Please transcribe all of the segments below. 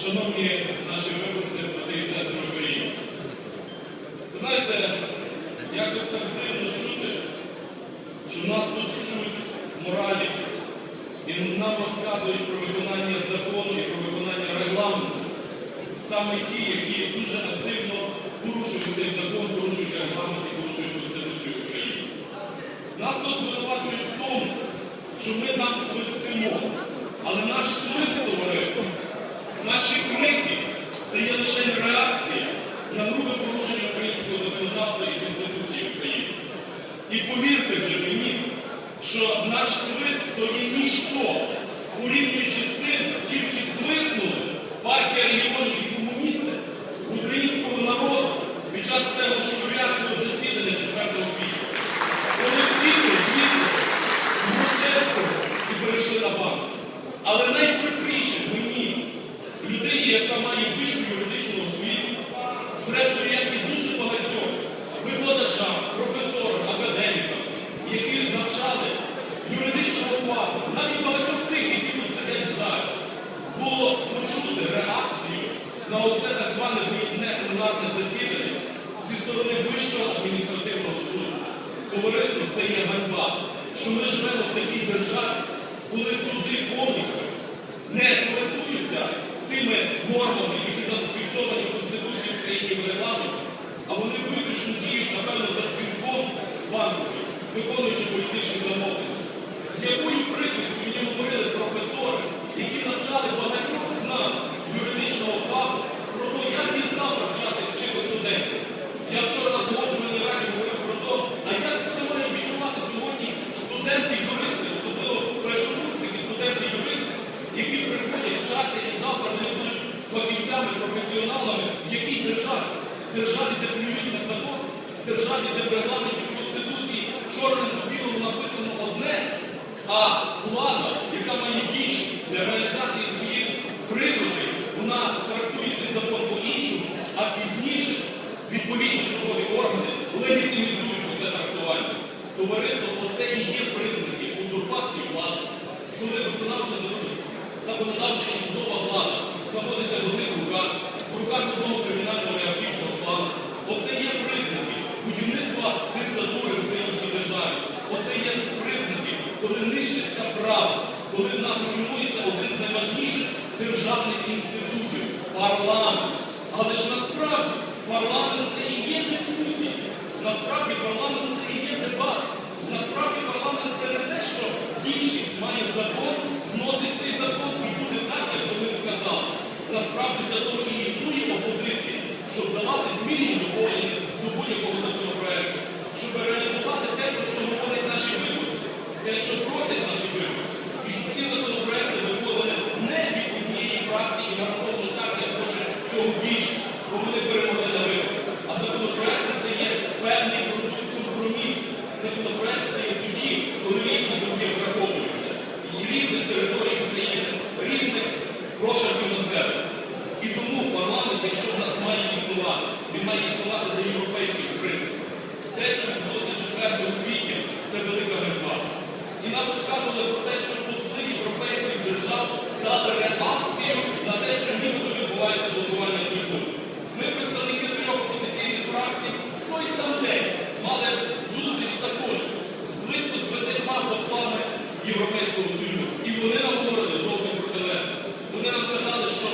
Шановні наші виборці, брати і сестри українці, знаєте, якось так дивно чути, що нас тут вчуть моралі і нам розказують про виконання закону і про виконання регламенту. Саме ті, які дуже активно порушують цей закон, порушують регламент і порушують Конституцію України. Нас тут звинувачують в тому, що ми там свистимо, але наш свист товариство, наші крики це є лише реакція на грубе порушення українського законодавства і Конституції України. І повірте вже мені, що наш свист то є ніщо, порівнюючи з тим, скільки свиснули партія регіонів і комуністи українського народу під час цього щурячого засідання 4 квітня. Коли втікли звідси з Грушевського і перейшли на банк. Але найприкріше мені, людині, яка має вищу юридичну освіту, зрештою, як і дуже багатьох викладачам, професорам, академікам, які навчали юридичного фаху, навіть багатьох тих, які тут сидять в залі, було почути реакцію на оце так зване виїзне пленарне засідання зі сторони Вищого адміністративного суду. Товариство це є ганьба, що ми живемо в такій державі, коли суди повністю не користуються тими нормами, які зафіксовані в Конституції України в регламенті, а вони виключно діють, напевно, за дзвінком з банкою, виконуючи політичні замовлення. З якою прикрістю мені говорили професори, які навчали багатьох з нас юридичного фаху, про те, як їм завтра вчати вчити студентів. Я вчора на погоджувальній раді говорив про те, а як професіоналами, в якій державі? Державі, де плюють на закон, державі, де в регламенті в Конституції чорним по білому написано одне, а влада, яка має більше для реалізації своїх пригоди, вона трактує цей закон по-іншому, а пізніше відповідні судові органи легітимізують це трактування. Товариство, оце і є признаки узурпації влади, коли виконавча законодавча і судова влада знаходиться в одних руках, в руках одного кримінального і автічного плану. Оце є признаки будівництва диктатури в українській державі. Оце є признаки, нищиться право, коли в нас руйнується один з найважніших державних інститутів парламент. Але ж насправді парламент це і є дискусія. Насправді парламент це і є дебат. Насправді парламент це не те, що більшість має закон, вносить цей закон і буде так, як вони сказали. Насправді для того і існує опозиція, щоб давати зміни і доповнення до будь-якого законопроекту, щоб реалізувати те, про що говорять наші виборці, те, що просять наші виборці, і щоб ці законопроекти виходили не від однієї фракції і гарантовано так, як хоче цього більшість, бо вони перемогли на виборах. А законопроекти це є певний продукт компромісу. Законопроект це є тоді, коли різні думки враховуються. І різних територій України, різних прошарків населення. І тому парламент, якщо в нас має існувати, він має існувати за європейським принципом. Те, що відбулося 4 квітня, це велика ганьба. І нам розказували про те, що посли європейських держав дали реакцію на те, що нібито відбувається блокування трибун. Ми, представники трьох опозиційних фракцій, в той сам день мали зустріч також з близько з 20 послами Європейського Союзу. І вони нам говорили зовсім протилежно. Вони нам казали, що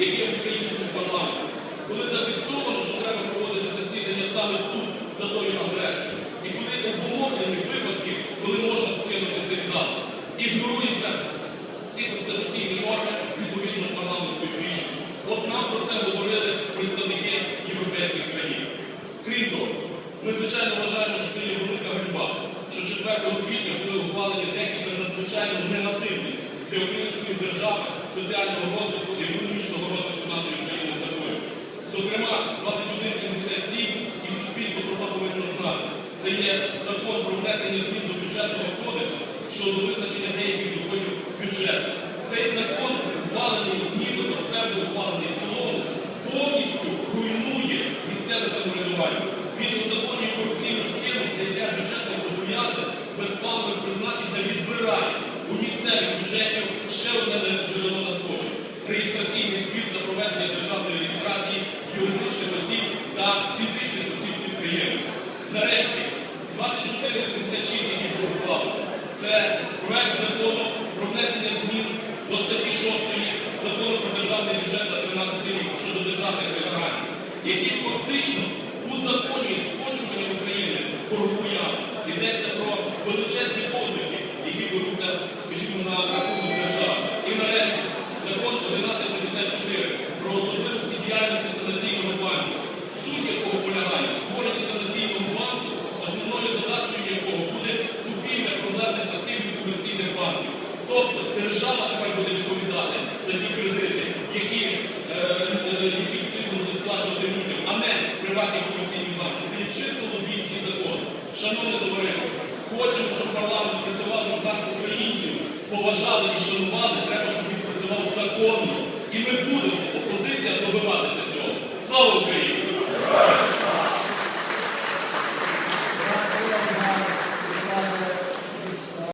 які є в українському парламенті. Коли зафіксовано, що треба проводити засідання саме тут, за тою адресою. І коли обумовлені випадки, коли можна покинути цей зал. Ігнорується ці конституційні норми відповідно парламентської більшості. От нам про це говорили представники європейських країн. Крім того, ми звичайно вважаємо, що це є велика ганьба, що 4 квітня були ухвалені декілька надзвичайно негативних для української держави, соціального розвитку і економічного розвитку нашої країни законів. Зокрема, 2177 і суспільство про це повинно знати. Це є закон про внесення змін до бюджетного кодексу щодо визначення деяких доходів бюджету. Цей закон, ухвалений нібито псевдо ухвалений цілому, повністю руйнує місцеве самоврядування. Він узаконює корупційну схему, взяття бюджетних зобов'язань без планових та відбирає у місцевих бюджетів ще одне джерело надходжень – реєстраційний збір за проведення державної реєстрації юридичних осіб та фізичних осіб підприємств. Нарешті, 2476, який пропонував, це проект закону про внесення змін до статті 6 закону про державний бюджет на 13 рік щодо державних вигорань, який фактично узаконює скочування України боргову. Йдеться про величезні які беруться, скажімо, на рахунок держави. І нарешті закон 1154 про особливості діяльності санаційного банку. Суть якого полягає в створенні санаційного банку, основною задачею якого буде купівля проблемних активів комерційних банків. Тобто держава тепер буде відповідати за ті кредити, які, е, е, потрібно буде сплачувати людям, а не приватні комерційні банки. Це чисто лобійський закон. Шановне товариство, хочемо, щоб парламент працював, щоб нас, українців, поважали і шанували, треба, щоб він працював законно. І ми будемо, опозиція, добиватися цього. Слава Україні!